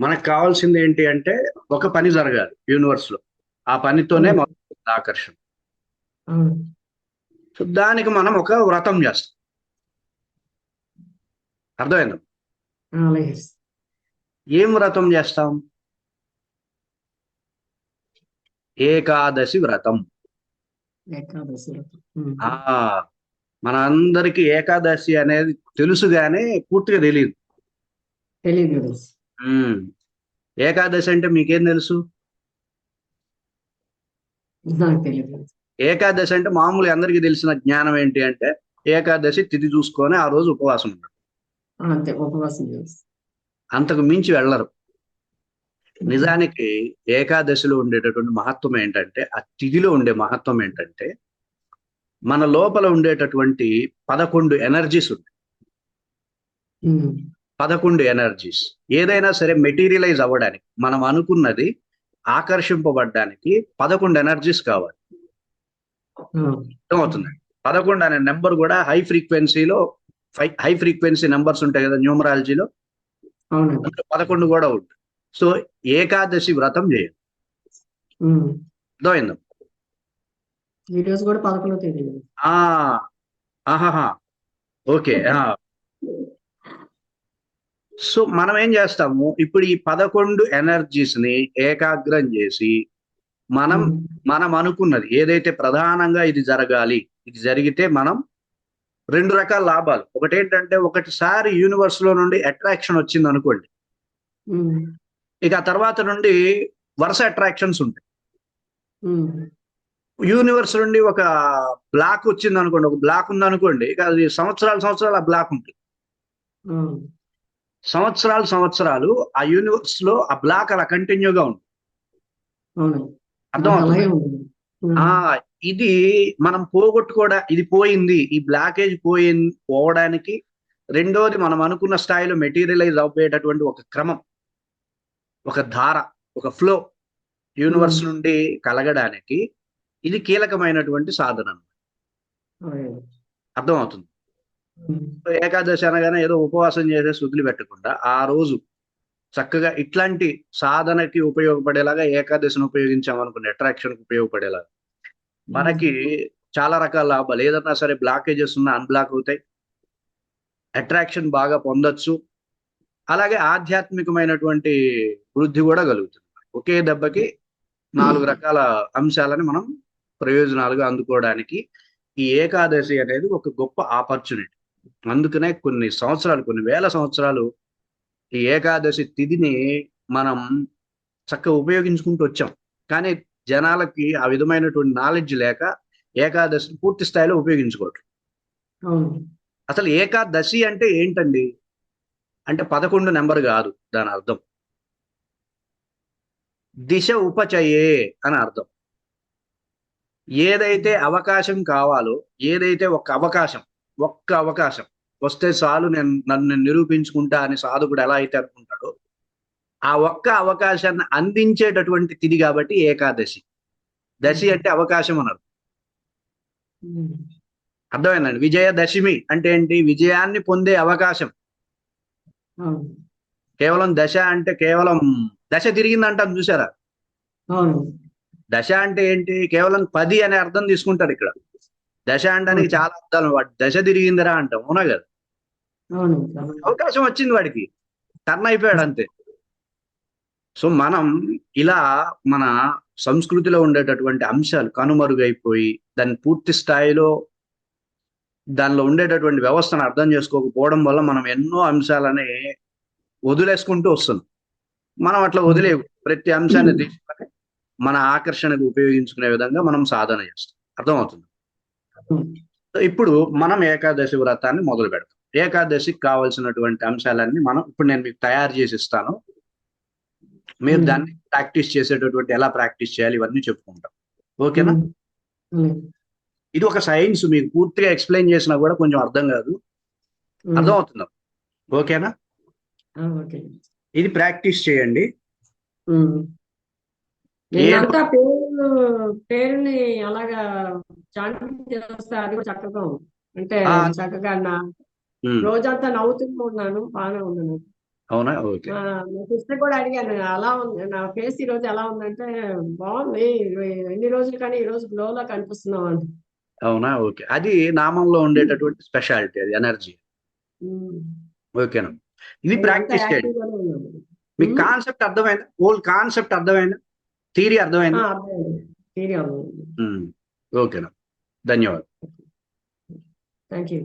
మనకు కావాల్సింది ఏంటి అంటే ఒక పని జరగాలి యూనివర్స్లో. ఆ పనితోనే ఆకర్షణ. సో దానికి మనం ఒక వ్రతం చేస్తాం. అర్థమైందా? ఏం వ్రతం చేస్తాం? ఏకాదశి వ్రతం. ఆ మన అందరికి ఏకాదశి అనేది తెలుసు కానీ పూర్తిగా తెలియదు తెలియదు. ఏకాదశి అంటే మీకేం తెలుసు. ఏకాదశి అంటే మామూలు అందరికీ తెలిసిన జ్ఞానం ఏంటి అంటే ఏకాదశి తిథి చూసుకొని ఆ రోజు ఉపవాసం చేసి అంతకు మించి వెళ్ళరు. నిజానికి ఏకాదశిలో ఉండేటటువంటి మహత్వం ఏంటంటే ఆ తిథిలో ఉండే మహత్వం ఏంటంటే మన లోపల ఉండేటటువంటి పదకొండు ఎనర్జీస్ ఉంటాయి. పదకొండు ఎనర్జీస్ ఏదైనా సరే మెటీరియలైజ్ అవ్వడానికి మనం అనుకున్నది ఆకర్షింపబడడానికి పదకొండు ఎనర్జీస్ కావాలి. అర్థమవుతుంది పదకొండు అనే నెంబర్ కూడా హై ఫ్రీక్వెన్సీలో హై ఫ్రీక్వెన్సీ నెంబర్స్ ఉంటాయి కదా న్యూమరాలజీలో పదకొండు కూడా ఉంటుంది సో ఏకాదశి వ్రతం ఉమ్. అర్థమైందా ఈ రోజు కూడా పదకొండో తేదీ గురూజీ. ఆ ఆహాహా ఓకే. సో మనం ఏం చేస్తాము ఇప్పుడు ఈ పదకొండు ఎనర్జీస్ని ఏకాగ్రం చేసి మనం. మనం అనుకున్నది ఏదైతే ప్రధానంగా ఇది జరగాలి ఇది జరిగితే మనం రెండు రకాల లాభాలు ఒకటి ఏంటంటే ఒకటిసారి యూనివర్స్లో నుండి అట్రాక్షన్ వచ్చింది అనుకోండి. ఇక ఆ తర్వాత నుండి వరుస అట్రాక్షన్స్ ఉంటాయి. యూనివర్స్ నుండి ఒక బ్లాక్ వచ్చింది అనుకోండి ఒక బ్లాక్ ఉంది అనుకోండి ఇక అది సంవత్సరాలు సంవత్సరాలు ఆ బ్లాక్ ఉంటుంది. సంవత్సరాలు సంవత్సరాలు ఆ యూనివర్స్లో ఆ బ్లాక్ అలా కంటిన్యూగా ఉంటుంది అవునండి అర్థం అవుతుంది. ఆ ఇది మనం పోగొట్టుకోవడా ఇది పోయింది. ఈ బ్లాకేజ్ పోయి పోవడానికి రెండోది మనం అనుకున్న స్థాయిలో మెటీరియలైజ్ అవ్వేటటువంటి ఒక క్రమం. ఒక ధార ఒక ఫ్లో యూనివర్స్ నుండి కలగడానికి ఇది కీలకమైనటువంటి సాధన. అలాగే. అర్థమవుతుంది ఉమ్. ఏకాదశి అనగానే ఏదో ఉపవాసం చేసేసి వదిలిపెట్టకుండా ఆ రోజు చక్కగా ఇట్లాంటి సాధనకి ఉపయోగపడేలాగా ఏకాదశిని ఉపయోగించామనుకున్న అట్రాక్షన్కి ఉపయోగపడేలాగా. మనకి చాలా రకాల లాభాలు. ఏదన్నా సరే బ్లాకేజెస్ ఉన్న అన్బ్లాక్ అవుతాయి. అట్రాక్షన్ బాగా పొందొచ్చు. అలాగే ఆధ్యాత్మికమైనటువంటి వృద్ధి కూడా కలుగుతుంది. ఒకే దెబ్బకి నాలుగు రకాల అంశాలని మనం ప్రయోజనాలుగా అందుకోవడానికి ఈ ఏకాదశి అనేది ఒక గొప్ప ఆపర్చునిటీ అందుకనే కొన్ని సంవత్సరాలు కొన్ని వేల సంవత్సరాలు ఈ ఏకాదశి తిథిని మనం చక్కగా ఉపయోగించుకుంటూ వచ్చాం. కానీ జనాలకి ఆ విధమైనటువంటి నాలెడ్జ్ లేక ఏకాదశిని పూర్తి స్థాయిలో ఉపయోగించుకోవట్లేదు. అసలు ఏకాదశి అంటే ఏంటండి? అంటే పదకొండు నెంబర్ కాదు దాని అర్థం. దిశ ఉపచయే అని అర్థం. ఏదైతే అవకాశం కావాలో ఏదైతే ఒక అవకాశం ఒక్క అవకాశం. వస్తే చాలు నేను నన్ను నేను నిరూపించుకుంటా అని సాధకుడు ఎలా అయితే అనుకుంటాడో ఆ ఒక్క అవకాశాన్ని అందించేటటువంటి తిథి కాబట్టి ఏకాదశి. దశి అంటే అవకాశం అన్నారు. అర్థమైందండి? విజయదశమి అంటే ఏంటి? విజయాన్ని పొందే అవకాశం. కేవలం దశ అంటే కేవలం దశ తిరిగిందంటాం చూసారా? దశ అంటే ఏంటి? కేవలం పది అనే అర్థం తీసుకుంటారు ఇక్కడ. దశ అంటానికి చాలా అర్థాలు వాడు దశ తిరిగిందిరా అంటాం. అవునా కదా? అవకాశం వచ్చింది వాడికి. టర్న్ అయిపోయాడు అంతే. సో మనం ఇలా మన సంస్కృతిలో ఉండేటటువంటి అంశాలు కనుమరుగైపోయి దాన్ని పూర్తి స్థాయిలో దానిలో ఉండేటటువంటి వ్యవస్థను అర్థం చేసుకోకపోవడం వల్ల మనం ఎన్నో అంశాలని వదిలేసుకుంటూ వస్తున్నాం. మనం అట్లా వదిలే ప్రతి అంశాన్ని తీసుకొని మన ఆకర్షణకు ఉపయోగించుకునే విధంగా మనం సాధన చేస్తాం. అర్థమవుతుంది? ఇప్పుడు మనం ఏకాదశి వ్రతాన్ని మొదలు పెడతాం. ఏకాదశికి కావాల్సినటువంటి అంశాలన్నీ మనం ఇప్పుడు నేను మీకు తయారు చేసి ఇస్తాను. మీరు. దాన్ని ప్రాక్టీస్ చేసేటటువంటి ఎలా ప్రాక్టీస్ చేయాలి ఇవన్నీ చెప్పుకుంటాం. ఓకేనా. ఇది ఒక సైన్స్ మీకు పూర్తిగా ఎక్స్ప్లెయిన్ చేసినా కూడా కొంచెం అర్థం కాదు. ఉమ్. అర్థమవుతుందా? ఓకేనా? ఇది ప్రాక్టీస్ చేయండి. నేనంతా పేరు పేరుని అలాగా చాంటింగ్ చేస్తే అది కూడా చక్కగా ఉంది. అంటే. చక్కగా నా. రోజంతా నవ్వుతూ ఉన్నాను బాగానే ఉన్నాను అవునా? ఓకే. మా సిస్టర్ కూడా అడిగాను అలా ఉంది నా ఫేస్ ఈ రోజు ఎలా ఉందంటే బాగుంది. ఎన్ని రోజులు కానీ ఈ రోజు గ్లోలో కనిపిస్తున్నాం అండి అవునా? ఓకే. అది నామంలో ఉండేటటువంటి స్పెషాలిటీ అది ఎనర్జీ ఓకేనా? ఇది ప్రాక్టీస్ చేయండి. మీకు. కాన్సెప్ట్ అర్థమైందా? హోల్ కాన్సెప్ట్ అర్థమైందా? థీరీ అర్థమైందా? ఓకేనా. ధన్యవాదాలు. Thank you